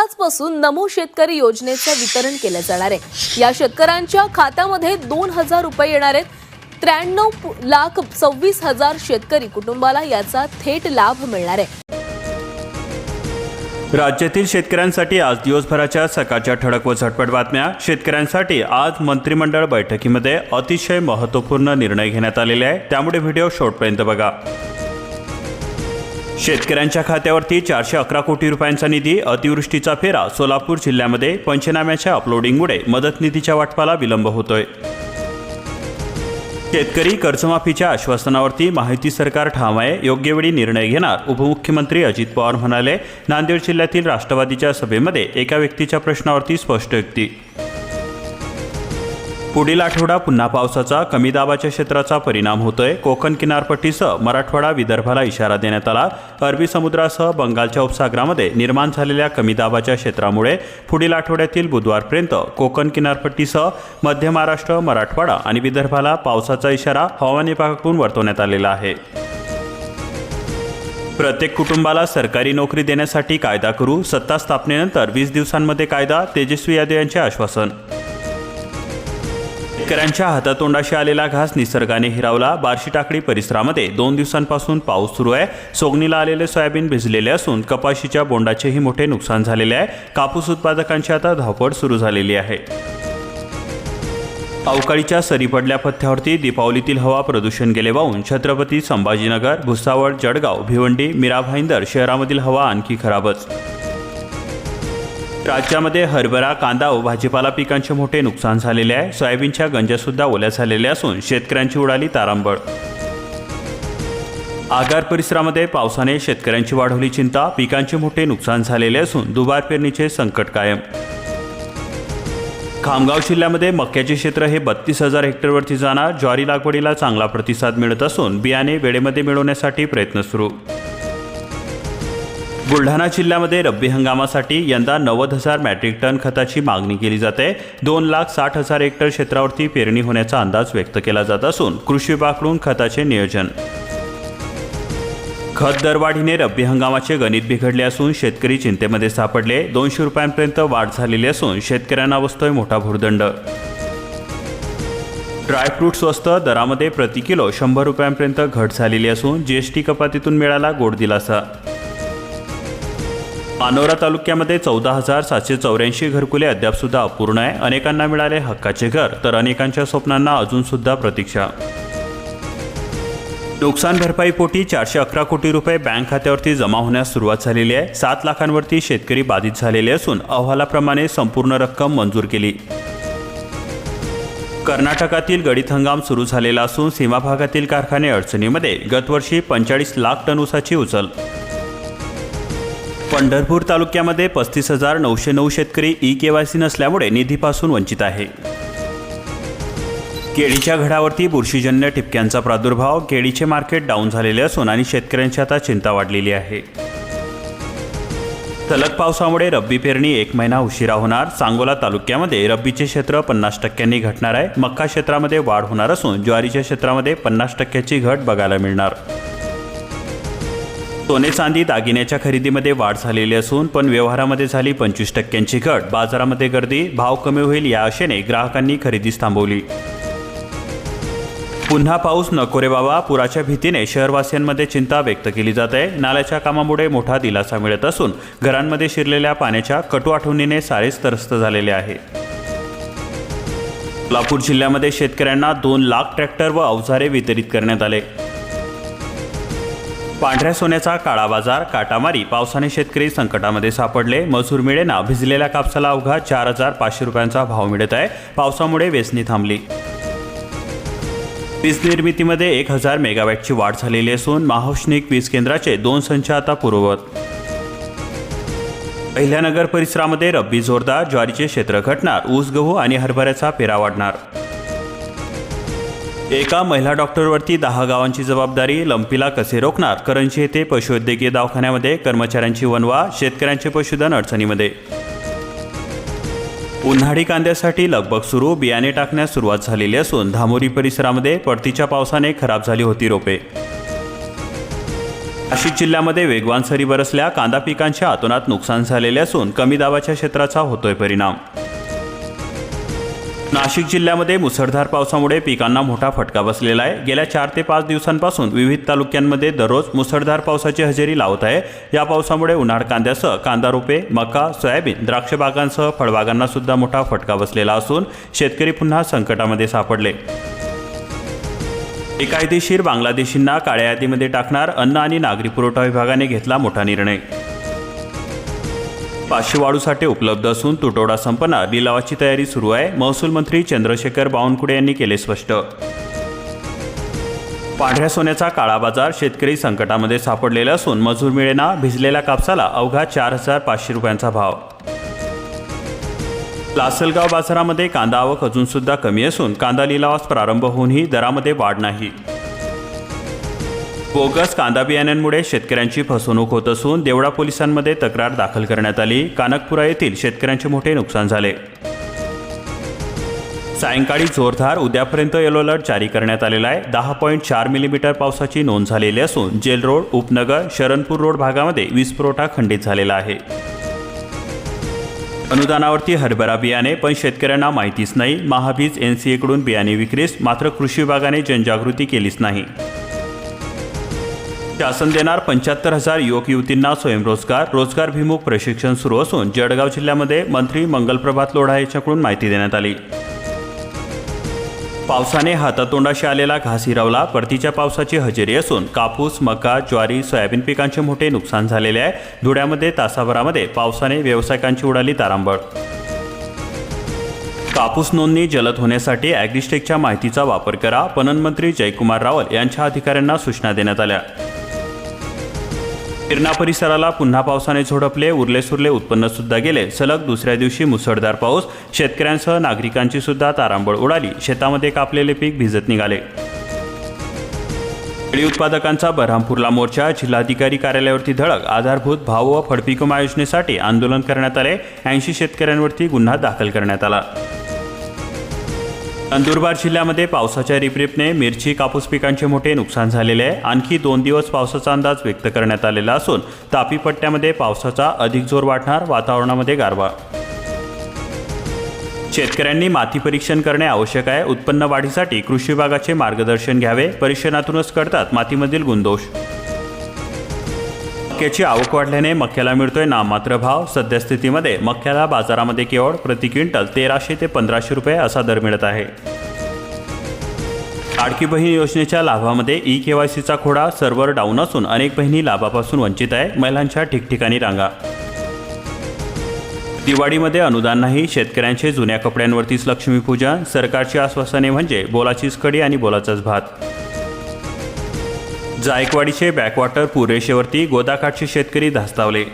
आजपासून नमो शेतकरी योजनेचं वितरण केलं जाणार आहे. या शेतकऱ्यांच्या खात्यामध्ये दोन हजार रुपये येणार आहेत. त्र्याण्णव लाख सव्वीस हजार शेतकरी कुटुंबाला याचा थेट लाभ मिळणार आहे. राज्यातील शेतकऱ्यांसाठी आज दिवसभराच्या सकाळच्या ठळक व झटपट बातम्या. शेतकऱ्यांसाठी आज मंत्रिमंडळ बैठकीमध्ये अतिशय महत्त्वपूर्ण निर्णय घेण्यात आलेले आहे. त्यामुळे व्हिडिओ शेवटपर्यंत बघा. शेतकऱ्यांच्या खात्यावरती चारशे अकरा कोटी रुपयांचा निधी अतिवृष्टीचा फेरा सोलापूर जिल्ह्यामध्ये पंचनाम्याच्या अपलोडिंगमुळे मदत निधीच्या वाटपाला विलंब होतोय. शेतकरी कर्जमाफीच्या आश्वासनावरती माहिती सरकार ठाम आहे योग्य वेळी निर्णय घेणार उपमुख्यमंत्री अजित पवार म्हणाले. नांदेड जिल्ह्यातील राष्ट्रवादीच्या सभेमध्ये एका व्यक्तीच्या प्रश्नावरती स्पष्ट व्यक्ती पुढील आठवडा पुन्हा पावसाचा कमी दाबाच्या क्षेत्राचा परिणाम होतोय. कोकण किनारपट्टीसह मराठवाडा विदर्भाला इशारा देण्यात आला. अरबी समुद्रासह बंगालच्या उपसागरामध्ये निर्माण झालेल्या कमी दाबाच्या क्षेत्रामुळे पुढील आठवड्यातील बुधवारपर्यंत कोकण किनारपट्टीसह मध्य महाराष्ट्र मराठवाडा आणि विदर्भाला पावसाचा इशारा हवामान विभागाकडून वर्तवण्यात आलेला आहे. प्रत्येक कुटुंबाला सरकारी नोकरी देण्यासाठी कायदा करू सत्ता स्थापनेनंतर वीस दिवसांमध्ये कायदा तेजस्वी यादव यांचे आश्वासन शेतकऱ्यांच्या हातातोंडाशी आलेला घास निसर्गाने हिरावला. बार्शी टाकडी परिसरामध्ये दोन दिवसांपासून पाऊस सुरू आहे. सोगणीला आलेले सोयाबीन भिजलेले असून कपाशीच्या बोंडाचेही मोठे नुकसान झालेले आहे. कापूस उत्पादकांची आता धावपळ सुरू झालेली आहे. अवकाळीच्या सरी पडल्या पथ्यावरती दीपावलीतील हवा प्रदूषण गेले वाहून छत्रपती संभाजीनगर भुसावळ जळगाव भिवंडी मीरा भाईंदर शहरामधील हवा आणखी खराबच. राज्यामध्ये हरभरा कांदा व भाजीपाला पिकांचे मोठे नुकसान झालेले आहे. सोयाबीनच्या गंजासुद्धा ओल्या झालेल्या असून शेतकऱ्यांची उडाली तारांबळ. आगार परिसरामध्ये पावसाने शेतकऱ्यांची वाढवली चिंता पिकांचे मोठे नुकसान झालेले असून दुबार पेरणीचे संकट कायम. खामगाव जिल्ह्यामध्ये मक्याचे क्षेत्र हे बत्तीस हजार हेक्टरवरती जाणार. ज्वारी लागवडीला चांगला प्रतिसाद मिळत असून बियाणे वेळेमध्ये मिळवण्यासाठी प्रयत्न सुरू. बुलढाणा जिल्ह्यामध्ये रब्बी हंगामासाठी यंदा नव्वद हजार मॅट्रिक टन खताची मागणी केली जाते. दोन लाख साठ हजार हेक्टर क्षेत्रावरती पेरणी होण्याचा अंदाज व्यक्त केला जात असून कृषी विभागाकडून खताचे नियोजन. खत दरवाढीने रब्बी हंगामाचे गणित बिघडले असून शेतकरी चिंतेमध्ये सापडले. दोनशे रुपयांपर्यंत वाढ झालेली असून शेतकऱ्यांना बसतोय मोठा भुर्दंड. ड्रायफ्रूट स्वस्त दरामध्ये प्रति किलो शंभर रुपयांपर्यंत घट झालेली असून जीएसटी कपातीतून मिळाला गोड दिलासा. पानोरा तालुक्यामध्ये चौदा हजार सातशे चौऱ्याऐंशी घरकुले अद्यापसुद्धा अपूर्ण आहे. अनेकांना मिळाले हक्काचे घर तर अनेकांच्या स्वप्नांना अजूनसुद्धा प्रतीक्षा. नुकसान भरपाईपोटी चारशे अकरा कोटी रुपये बँक खात्यावरती जमा होण्यास सुरुवात झालेली आहे. सात लाखांवरती शेतकरी बाधित झालेले असून अहवालाप्रमाणे संपूर्ण रक्कम मंजूर केली. कर्नाटकातील गडीत हंगाम सुरू झालेला असून सीमा भागातील कारखाने अडचणीमध्ये गतवर्षी पंचेचाळीस लाख टन उसाची उचल पंढरपूर तालुक्यामध्ये पस्तीस हजार नऊशे नऊ शेतकरी ई के वाय सी नसल्यामुळे निधीपासून वंचित आहे. केळीच्या घडावरती बुरशीजन्य ठिपक्यांचा प्रादुर्भाव केळीचे मार्केट डाऊन झालेले असून आणि शेतकऱ्यांची आता चिंता वाढलेली आहे. सलग पावसामुळे रब्बी पेरणी एक महिना उशिरा होणार. सांगोला तालुक्यामध्ये रब्बीचे क्षेत्र पन्नास टक्क्यांनी घटणार आहे. मक्का क्षेत्रामध्ये वाढ होणार असून ज्वारीच्या क्षेत्रामध्ये पन्नास टक्क्याची घट बघायला मिळणार. सोने चांदी दागिन्याच्या खरेदीमध्ये वाढ झालेली असून पण व्यवहारामध्ये झाली पंचवीस टक्क्यांची घट. बाजारामध्ये गर्दी भाव कमी होईल या आशेने ग्राहकांनी खरेदीच थांबवली. पुन्हा पाऊस नको रे बाबा पुराच्या भीतीने शहरवासियांमध्ये चिंता व्यक्त केली जात. आहे नाल्याच्या कामामुळे मोठा दिलासा मिळत असून घरांमध्ये शिरलेल्या पाण्याच्या कटू आठवणीने सारेच त्रस्त झालेले आहे. लापूर जिल्ह्यामध्ये शेतकऱ्यांना दोन लाख ट्रॅक्टर व अवजारे वितरित करण्यात आले. पांढऱ्या सोन्याचा काळा बाजार काटामारी पावसाने शेतकरी संकटामध्ये सापडले. मजूर मिळेना भिजलेल्या कापसाला अवघा चार हजार पाचशे रुपयांचा भाव मिळत आहे. पावसामुळे वेचणी थांबली. वीज निर्मितीमध्ये एक हजार मेगावॅटची वाढ झालेली असून महाौष्णिक वीज केंद्राचे दोन संच आता पूर्ववत. अहिल्यानगर परिसरामध्ये रब्बी जोरदार ज्वारीचे क्षेत्र घटणार ऊस गहू आणि हरभऱ्याचा पेरा वाढणार. एका महिला डॉक्टरवरती दहा गावांची जबाबदारी लंपीला कसे रोखणार? करंजी येथे पशुवैद्यकीय दवाखान्यामध्ये कर्मचाऱ्यांची वनवा शेतकऱ्यांचे पशुधन अडचणीमध्ये. उन्हाळी कांद्यासाठी लगबग सुरू बियाणे टाकण्यास सुरुवात झालेली असून धामोरी परिसरामध्ये परतीच्या पावसाने खराब झाली होती रोपे. नाशिक जिल्ह्यामध्ये वेगवान सरी बरसल्या कांदा पिकांच्या अतोनात नुकसान झालेले असून कमी दाबाच्या क्षेत्राचा होतोय परिणाम. नाशिक जिल्ह्यामध्ये मुसळधार पावसामुळे पिकांना मोठा फटका बसलेला आहे. गेल्या चार ते पाच दिवसांपासून विविध तालुक्यांमध्ये दररोज मुसळधार पावसाची हजेरी लावत आहे. या पावसामुळे उन्हाळ कांद्यासह कांदा रोपे मका सोयाबीन द्राक्ष बागांसह फळबागांना सुद्धा मोठा फटका बसलेला असून शेतकरी पुन्हा संकटामध्ये सापडले. बेकायदेशीर बांगलादेशींना काळ्या यादीमध्ये टाकणार अन्न आणि नागरी पुरवठा विभागाने घेतला मोठा निर्णय. पाचशे वाळूसाठी उपलब्ध असून तुटवडा संपणार लिलावाची तयारी सुरू आहे. महसूल मंत्री चंद्रशेखर बावनकुळे यांनी केले स्पष्ट. पांढऱ्या सोन्याचा काळा बाजार शेतकरी संकटामध्ये सापडलेला असून मजूर मिळेना भिजलेल्या कापसाला अवघा चार हजार पाचशे रुपयांचा भाव. लासलगाव बाजारामध्ये कांदा आवक अजूनसुद्धा कमी असून कांदा लिलावास प्रारंभ होऊनही दरामध्ये वाढ नाही. बोगस कांदा बियाण्यांमुळे शेतकऱ्यांची फसवणूक होत असून देवळा पोलिसांमध्ये तक्रार दाखल करण्यात आली. कानकपुरा येथील शेतकऱ्यांचे मोठे नुकसान झाले. सायंकाळी जोरदार उद्यापर्यंत येलो अलर्ट जारी करण्यात आलेला आहे. दहा पॉईंट चार मिलीमीटर पावसाची नोंद झालेली असून जेल रोड उपनगर शरणपूर रोड भागामध्ये वीज पुरवठा खंडित झालेला आहे. अनुदानावरती हरभरा बियाणे पण शेतकऱ्यांना माहितीच नाही. महाबीज एन सी एकडून बियाणे विक्रीस मात्र कृषी विभागाने जनजागृती केलीच नाही. शासन देणार पंच्याहत्तर हजार युवक युवतींना स्वयंरोजगार रोजगारभिमुख प्रशिक्षण सुरू असून जळगाव जिल्ह्यामध्ये मंत्री मंगलप्रभात लोढा यांच्याकडून माहिती देण्यात आली. पावसाने हातातोंडाशी आलेला घास हिरावला परतीच्या पावसाची हजेरी असून कापूस मका ज्वारी सोयाबीन पिकांचे मोठे नुकसान झालेले आहे. धुळ्यामध्ये तासाभरामध्ये पावसाने व्यावसायिकांची उडाली तारांबळ. कापूस नोंदणी जलद होण्यासाठी ॲग्रिस्टेकच्या माहितीचा वापर करा पणन मंत्री जयकुमार रावल यांच्या अधिकाऱ्यांना सूचना देण्यात आल्या. किरणा परिसराला पुन्हा पावसाने झोडपले उरले सुरले उत्पन्न सुद्धा गेले. सलग दुसऱ्या दिवशी मुसळधार पाऊस. शेतकऱ्यांसह नागरिकांची सुद्धा तारांबळ उडाली. शेतामध्ये कापलेले पीक भिजत निघाले. केळी उत्पादकांचा बरहामपूरला मोर्चा. जिल्हाधिकारी कार्यालयावरती धडक. आधारभूत भाव व फडपीक विमा योजनेसाठी आंदोलन करण्यात आले. ऐंशी शेतकऱ्यांवरती गुन्हा दाखल करण्यात आला. नंदुरबार जिल्ह्यामध्ये पावसाच्या रिपरिपने मिरची कापूस पिकांचे मोठे नुकसान झालेले आहे. आणखी दोन दिवस पावसाचा अंदाज व्यक्त करण्यात आलेला असून तापी पट्ट्यामध्ये पावसाचा अधिक जोर वाढणार वातावरणामध्ये गारवा. शेतकऱ्यांनी माती परीक्षण करणे आवश्यक आहे. उत्पन्न वाढीसाठी कृषी विभागाचे मार्गदर्शन घ्यावे. परीक्षणातूनच कळतात मातीमधील गुणदोष. मक्याची आवक वाढल्याने मक्याला मिळतोय नाममात्र भाव. सद्यस्थितीमध्ये मक्याला बाजारामध्ये केवळ प्रति क्विंटल तेराशे ते पंधराशे रुपये असा दर मिळत आहे. लाडकी बहीण योजनेच्या लाभामध्ये ई के वाय सीचा खोडा सर्व्हर डाऊन असून अनेक बहिणी लाभापासून वंचित आहे. महिलांच्या ठिकठिकाणी रांगा. दिवाळीमध्ये अनुदान नाही. शेतकऱ्यांचे जुन्या कपड्यांवरतीच लक्ष्मीपूजन. सरकारची आश्वासने म्हणजे बोलाचीच कडी आणि बोलाचाच भात. जायकवाडीचे बॅकवॉटर पुरेशेवरती गोदाकाठचे शेतकरी धास्तावले.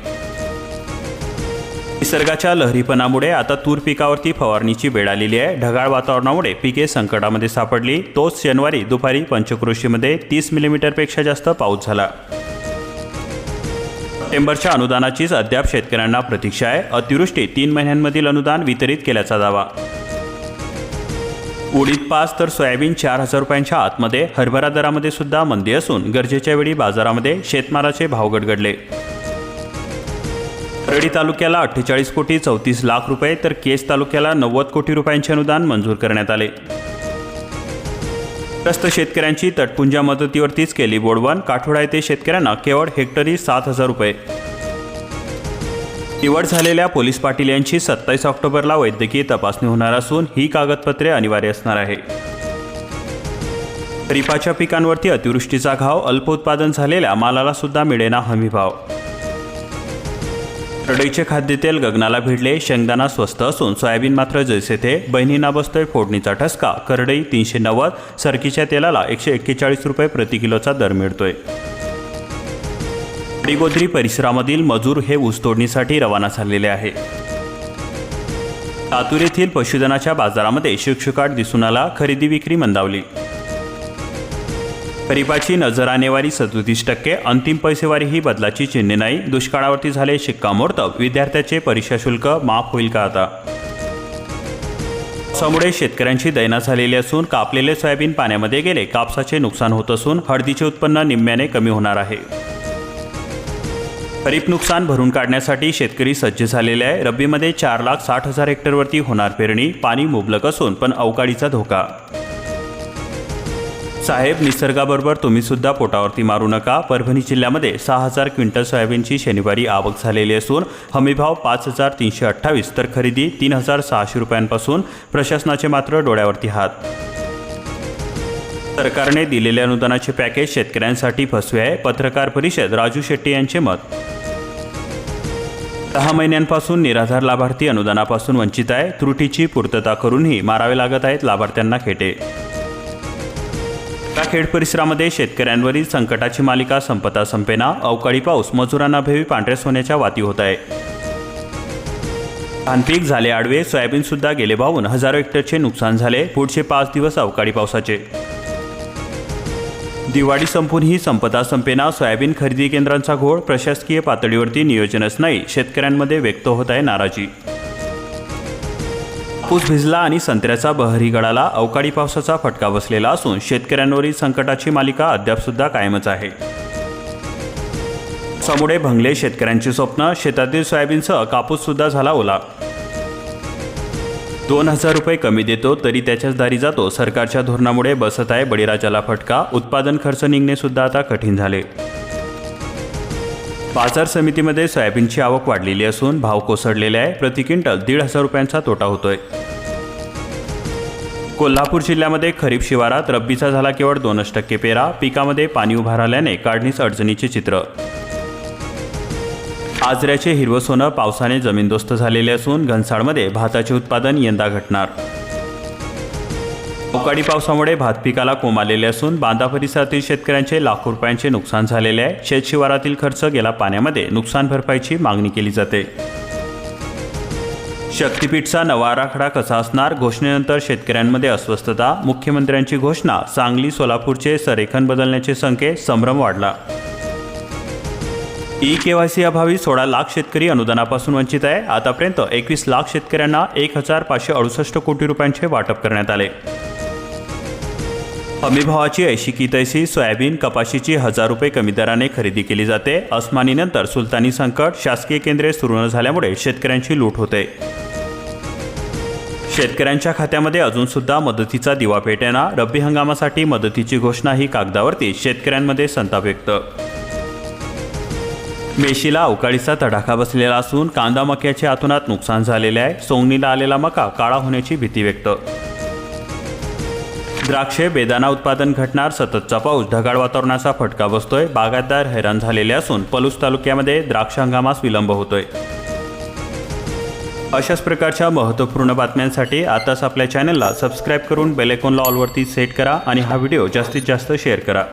निसर्गाच्या लहरीपणामुळे आता तूर पिकावरती फवारणीची वेळ आलेली आहे. ढगाळ वातावरणामुळे पिके संकटामध्ये सापडली. तोच शनिवारी दुपारी पंचक्रोशीमध्ये तीस मिलीमीटरपेक्षा जास्त पाऊस झाला. सप्टेंबरच्या अनुदानाचीच अद्याप शेतकऱ्यांना प्रतीक्षा आहे. अतिवृष्टी तीन महिन्यांमधील अनुदान वितरित केल्याचा दावा. उडीद पाच तर सोयाबीन चार हजार रुपयांच्या आतमध्ये हरभरा दरामध्ये सुद्धा मंदी असून गरजेच्या वेळी बाजारामध्ये शेतमालाचे भाव गडगडले. रडी तालुक्याला अठ्ठेचाळीस कोटी चौतीस लाख रुपये तर केस तालुक्याला नव्वद कोटी रुपयांचे अनुदान मंजूर करण्यात आले. ग्रस्त शेतकऱ्यांची तटपुंजा मदतीवरतीच केली बोडवण. काठोडा येथे शेतकऱ्यांना केवळ हेक्टरी सात हजार रुपये. निवड झालेल्या पोलीस पाटील यांची सत्तावीस ऑक्टोबरला वैद्यकीय तपासणी होणार असून ही कागदपत्रे अनिवार्य असणार आहे. खरीपाच्या पिकांवरती अतिवृष्टीचा घाव अल्प उत्पादन झालेल्या मालाला सुद्धा मिळेना हमीभाव रडईचे खाद्यतेल गगनाला भिडले शेंगदाणा स्वस्त असून सोयाबीन मात्र जैसे थे बहिणींना बसतोय फोडणीचा ठसका करडई तीनशे नव्वद सरकीच्या तेलाला एकशे एक्केचाळीस रुपये प्रति किलोचा दर मिळतोय. डिगोद्री परिसरामधील मजूर हे ऊसतोडणीसाठी रवाना झालेले आहे. लातूर येथील पशुधनाच्या बाजारामध्ये शुकशुकाट दिसून आला खरेदी विक्री मंदावली. खरीपाची नजरानेवारी सदोतीस टक्के अंतिम पैसेवारी ही बदलाची चिन्हे नाही. दुष्काळावरती झाले शिक्कामोर्तब विद्यार्थ्याचे परीक्षा शुल्क माफ होईल का आता? पावसामुळे शेतकऱ्यांची दैना झालेली असून कापलेले सोयाबीन पाण्यामध्ये गेले. कापसाचे नुकसान होत असून हळदीचे उत्पन्न निम्म्याने कमी होणार आहे. खरीप नुकसान भरून काढण्यासाठी शेतकरी सज्ज झालेले आहे. रब्बीमध्ये चार लाख साठ हजार हेक्टरवरती होणार पेरणी. पाणी मुबलक असून पण अवकाळीचा धोका. साहेब निसर्गाबरोबर तुम्ही सुद्धा पोटावरती मारू नका. परभणी जिल्ह्यामध्ये सहा हजार क्विंटल सोयाबीनची शनिवारी आवक झालेली असून हमीभाव पाच हजार तीनशे अठ्ठावीस तर खरेदी तीन हजार सहाशे रुपयांपासून प्रशासनाचे मात्र डोळ्यावरती हात. सरकारने दिलेल्या अनुदानाचे पॅकेज शेतकऱ्यांसाठी फसवे आहे. पत्रकार परिषद राजू शेट्टी यांचे मत. दहा महिन्यांपासून निराधार लाभार्थी अनुदानापासून वंचित आहे. त्रुटीची पूर्तता करूनही मारावे लागत आहेत लाभार्थ्यांना खेटे. खेड परिसरामध्ये शेतकऱ्यांवरील संकटाची मालिका संपता संपेना. अवकाळी पाऊस मजुरांना भेवी पांढऱ्या सोन्याच्या वाती होत आहे. धानपीक झाले आडवे. सोयाबीन सुद्धा गेले वाहून हजारो हेक्टरचे नुकसान झाले. पुढचे पाच दिवस अवकाळी पावसाचे. दिवाळी संपून ही संपदा संपेना सोयाबीन खरेदी केंद्रांचा घोळ प्रशासकीय पातळीवरती नियोजनच नाही शेतकऱ्यांमध्ये व्यक्त होत आहे नाराजी. कापूस भिजला आणि संत्र्याचा बहरी गडाला अवकाळी पावसाचा फटका बसलेला असून शेतकऱ्यांवरील संकटाची मालिका अद्याप सुद्धा कायमच आहे. पावसामुळे भंगले शेतकऱ्यांची स्वप्न शेतातील सोयाबीनसह कापूस सुद्धा झाला ओला. दोन हजार रुपये कमी देतो तरी त्याच्याच दारी जातो. सरकारच्या धोरणामुळे बसत आहे बळीराजाला फटका. उत्पादन खर्च निघणे सुद्धा आता कठीण झाले. बाजार समितीमध्ये सोयाबीनची आवक वाढलेली असून भाव कोसळलेले आहे. प्रति क्विंटल दीड हजार रुपयांचा तोटा होतोय. कोल्हापूर जिल्ह्यामध्ये खरीप शिवारात रब्बीचा झाला केवळ दोनच टक्के पेरा. पिकामध्ये पाणी उभा राहिल्याने काढणीस अडचणीचे चित्र आजऱ्याचे हिरवं सोनं पावसाने जमीनदोस्त झालेले असून घनसाडमध्ये भाताचे उत्पादन यंदा घटणार. अवकाळी पावसामुळे भात पिकाला कोमालेले असून बांधा परिसरातील शेतकऱ्यांचे लाखो रुपयांचे नुकसान झालेले आहे. शेतशिवारातील खर्च गेला पाण्यामध्ये नुकसान भरपाईची मागणी केली जाते. शक्तीपीठचा नवा आराखडा कसा असणार? घोषणेनंतर शेतकऱ्यांमध्ये अस्वस्थता. मुख्यमंत्र्यांची घोषणा. सांगली सोलापूरचे संरेखन बदलण्याचे संकेत संभ्रम वाढला. ई के वाय सी अभावी सोळा लाख शेतकरी अनुदानापासून वंचित आहे. आतापर्यंत एकवीस लाख शेतकऱ्यांना एक हजार पाचशे अडुसष्ट कोटी रुपयांचे वाटप करण्यात आले. हमीभावाची ऐशी की तैसी सोयाबीन कपाशीची हजार रुपये कमी दराने खरेदी केली जाते. अस्मानीनंतर सुलतानी संकट शासकीय केंद्रे सुरू न झाल्यामुळे शेतकऱ्यांची लूट होते. शेतकऱ्यांच्या खात्यामध्ये अजून सुद्धा मदतीचा दिवा पेटेना रब्बी हंगामासाठी मदतीची घोषणा ही कागदावरती शेतकऱ्यांमध्ये संताप व्यक्त मेशीला अवकाळीचा तडाखा बसलेला असून कांदा मक्याच्या आतुनात नुकसान झालेले आहे. सोंगणीला आलेला मका काळा होण्याची भीती व्यक्त. द्राक्षे बेदाना उत्पादन घटणार सततचा पाऊस ढगाळ वातावरणाचा फटका बसतोय. बागायतदार हैराण झालेले असून पलूस तालुक्यामध्ये द्राक्ष हंगामास विलंब होतोय. अशाच प्रकारच्या महत्त्वपूर्ण बातम्यांसाठी आताच आपल्या चॅनलला सबस्क्राईब करून बेलेकॉनला ऑलवरती सेट करा आणि हा व्हिडिओ जास्तीत जास्त शेअर करा.